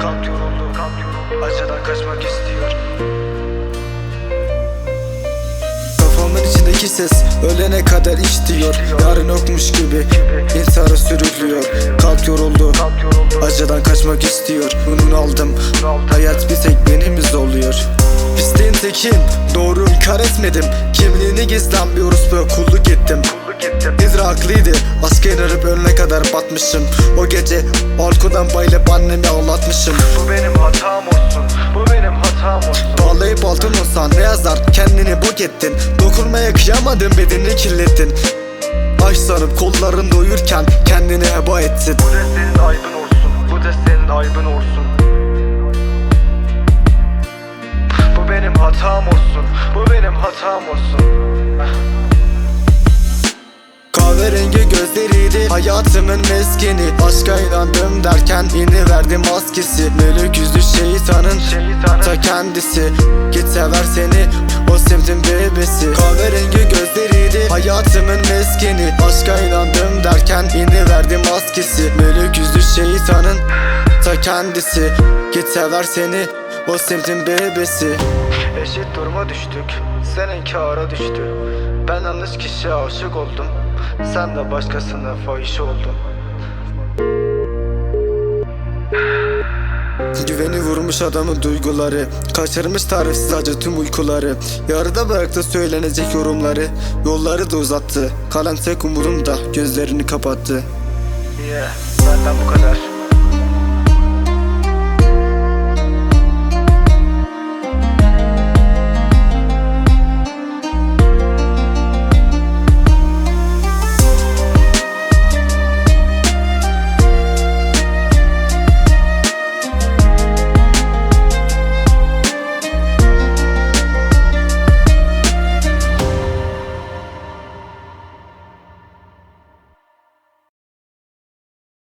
Kalp yoruldu, kalp yoruldu. Acıdan kaçmak istiyor. Kafamın içindeki ses ölene kadar iş diyor. Yarın yokmuş gibi intihara sürüklüyor Kalp yoruldu acıdan kaçmak istiyor Bunun aldım. Hayat bir tek benimiz oluyor Pisliğin tekim doğru inkar etmedim. Kimliğini gizlen bir orospuya kulluk ettim. Ezra haklıydı Asker arıp ölene kadar batmışım. O gece balkondan bayılıp annemi ağlatmışım Bu benim hatam olsun Bu benim hatam olsun. Bağlayıp altın olsan ne yazar? Kendini bok ettin. Dokunmaya kıyamadın bedenini kirlettin. Aç sanıp kollarında uyurken kendini heba ettin. Bu da senin aybın hatam olsun. Bu benim hatam olsun. Kahverengi gözleriydi hayatımın meskeni Aşka inandım derken iniverdi maskesi Melek yüzlü şeytanın Şeytanın ta kendisi. Git sever seni o semtin bebesi. Kahverengi gözleriydi hayatımın meskeni Aşka inandım derken iniverdi maskesi Melek yüzlü şeytanın ta kendisi. Git sever seni o semtin bebesi Eşit duruma düştük Senin kâra düştü. Ben yanlış kişiye aşık oldum Sen de başkasına fahiş oldun. Güveni vurmuş adamın duyguları Kaçırmış tarifsiz acı tüm uykuları. Yarıda bıraktı söylenecek yorumları Yolları da uzattı. Kalan tek umudum da gözlerini kapattı. Yeah Benden bu kadar